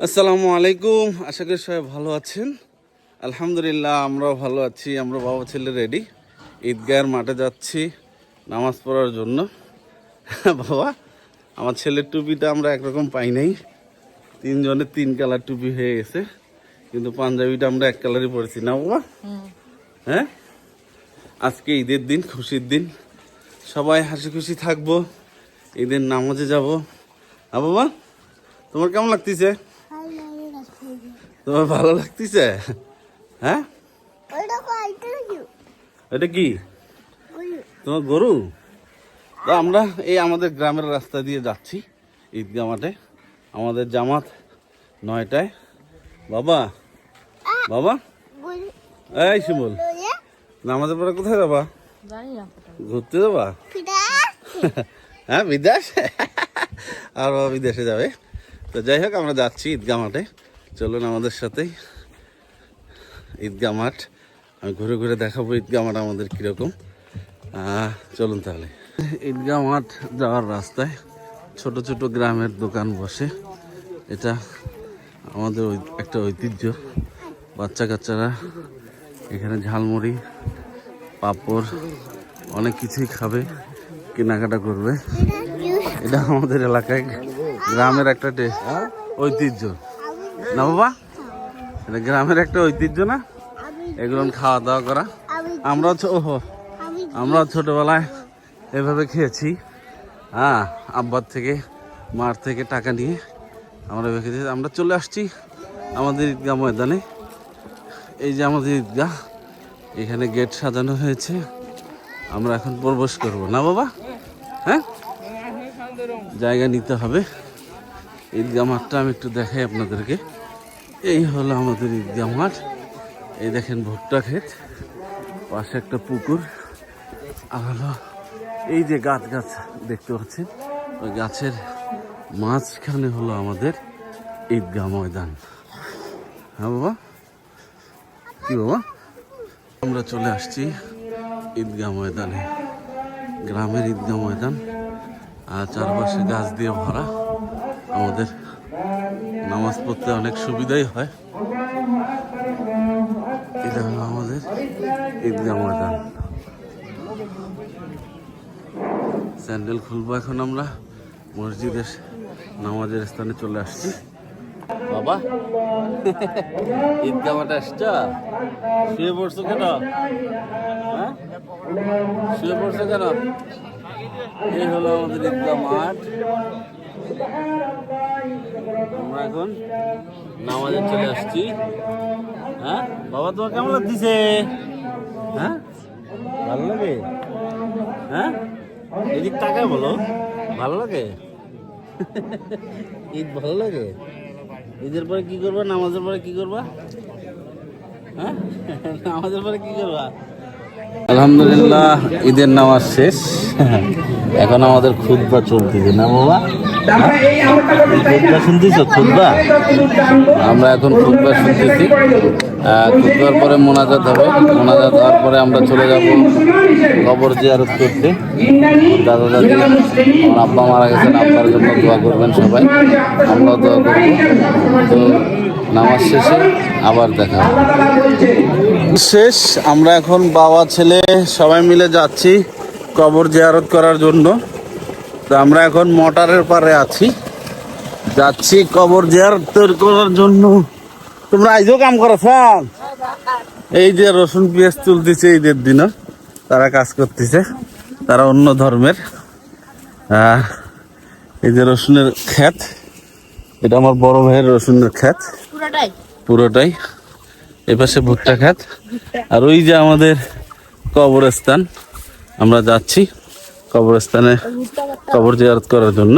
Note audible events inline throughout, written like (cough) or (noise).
আসসালামু আলাইকুম। আশা করি সবাই ভালো আছেন। আলহামদুলিল্লাহ, আমরাও ভালো আছি। আমরা বাবা ছেলে রেডি ঈদগাহের মাঠে যাচ্ছি নামাজ পড়ার জন্য। (laughs) বাবা, আমার ছেলের টুপিটা আমরা একরকম পাই নাই। তিনজনের তিন কালার টুপি হয়ে গেছে। কিন্তু পাঞ্জাবিটা আমরা এক কালারই পরেছি। না বাবা? হ্যাঁ? আজকে ঈদের দিন, খুশির দিন। সবাই হাসি খুশি থাকব। ঈদের নামাজে যাব। হ্যাঁ বাবা? তোমার কেমন লাগতেছে? তোমার ভালো লাগতেছে? হ্যাঁ? এটা কি? তোমার গরু? তো আমরা এই আমাদের গ্রামের রাস্তা দিয়ে যাচ্ছি ঈদগাহ মাঠে। আমাদের জামাত নয়টায়। বাবা? বাবা? এই শিমুল। নামাজের পরে কোথায় যাবা? ঘুরতে যাবা? (laughs) হ্যাঁ বিদেশ। (laughs) আর বাবা বিদেশে যাবে। তো যাই হোক আমরা যাচ্ছি ঈদগাহ মাঠে। চলুন আমাদের সাথেই ঈদগা মাঠ। আমি ঘুরে ঘুরে দেখাবো ঈদগা মাঠ আমাদের কীরকম। চলুন তাহলে। ঈদগা মাঠ যাওয়ার রাস্তায় ছোট ছোট গ্রামের দোকান বসে। এটা আমাদের একটা ঐতিহ্য। বাচ্চা কাচ্চারা এখানে ঝালমুড়ি, পাঁপড়, অনেক কিছুই খাবে, কেনাকাটা করবে। এটা আমাদের এলাকায় গ্রামের একটা ঐতিহ্য। না বাবা? এটা গ্রামের একটা ঐতিহ্য না? এগুলো খাওয়া দাওয়া করা। আমরাও ছো- ওহো। আমরাও ছোটবেলায় এভাবে খেয়েছি। হ্যাঁ আব্বার থেকে মার থেকে টাকা নিয়ে আমরা এভাবে খেয়েছি। আমরা চলে আসছি আমাদের ঈদগাহ ময়দানে। এই যে আমাদের ঈদগাহ এখানে গেট সাজানো হয়েছে। আমরা এখন প্রবেশ করব। না বাবা? হ্যাঁ? জায়গা নিতে হবে। ঈদগাহ মাঠটা আমি একটু দেখাই আপনাদেরকে। এই হলো আমাদের ঈদগাহ মাঠ। এই দেখেন ভুট্টা ক্ষেত। পাশে একটা পুকুর। আর হলো এই যে গাছ গাছ দেখতে পাচ্ছেন। ওই গাছের মাঝখানে হলো আমাদের ঈদগাহ ময়দান। হ্যাঁ বাবা? কি বাবা? আমরা চলে আসছি ঈদগাহ ময়দানে। গ্রামের ঈদগাহ ময়দান। আর চারপাশে গাছ দিয়ে ভরা আমাদের নামাজ পড়তে অনেক সুবিধাই হয়। এটা হলো আমাদের ঈদগাহ ময়দান। স্যান্ডেল খুলবো এখন আমরা। মসজিদের নামাজের স্থানে চলে আসছি। বাবা, ঈদগাহ মাঠে আসছ? শুয়ে পড়ছো কেন? হ্যাঁ? শুয়ে পড়ছো কেন? এই হলো আমাদের ঈদগাহ মাঠ। আমরা এখন নামাজে চলে আসছি। হ্যাঁ? বাবা তোমার কেমন লাগতেছে? হ্যাঁ? ভালো লাগে? হ্যাঁ? এদিক টাকায় বলো। ভালো লাগে? (laughs) ঈদ ভালো লাগে? ঈদের পরে কি করবা? নামাজের পরে কি করবা? হ্যাঁ? (laughs) নামাজের পরে কি করবা? আলহামদুলিল্লাহ ঈদের নামাজ শেষ। (laughs) এখন আমাদের খুদবা চলতেছে না বাবা? খুদবা শুনতেছ খুদবা আমরা এখন খুদবা শুনতেছি। খুদবার পরে মোনাজাত হবে। মোনাজাত হওয়ার পরে আমরা চলে যাব কবর জিয়ারত করতে। দাদা দাদি আমার আব্বা মারা গেছেন আব্বার জন্য দোয়া করবেন সবাই। আমরাও দোয়া করব। তো নামাজ শেষে আবার দেখা শেষ আমরা এখন বাবা ছেলে সবাই মিলে যাচ্ছি কবর জিয়ারত করার জন্য। তো আমরা এখন মোটরের পারে আছি। যাচ্ছি কবর তৈরি করার জন্য। তোমরা আইজও কাম করছ এই যে রসুন পেঁয়াজ তুলতেছে ঈদের দিনও তারা কাজ করতেছে। তারা অন্য ধর্মের। এই যে রসুনের ক্ষেত এটা আমার বড় ভাইয়ের রসুনের ক্ষেত। পুরোটাই? পুরোটাই। এপাশে ভুট্টা খাত আর ওই যে আমাদের কবরস্থান আমরা যাচ্ছি। কবরস্থানে কবর জিয়ারত করার জন্য।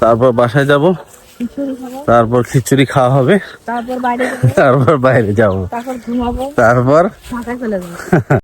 তারপর বাসায় যাব। তারপর খিচুড়ি খাওয়া হবে। তারপর বাইরে তারপর বাইরে যাব। তারপর ঘুমাবো। তারপর ঢাকায় চলে যাব। (laughs)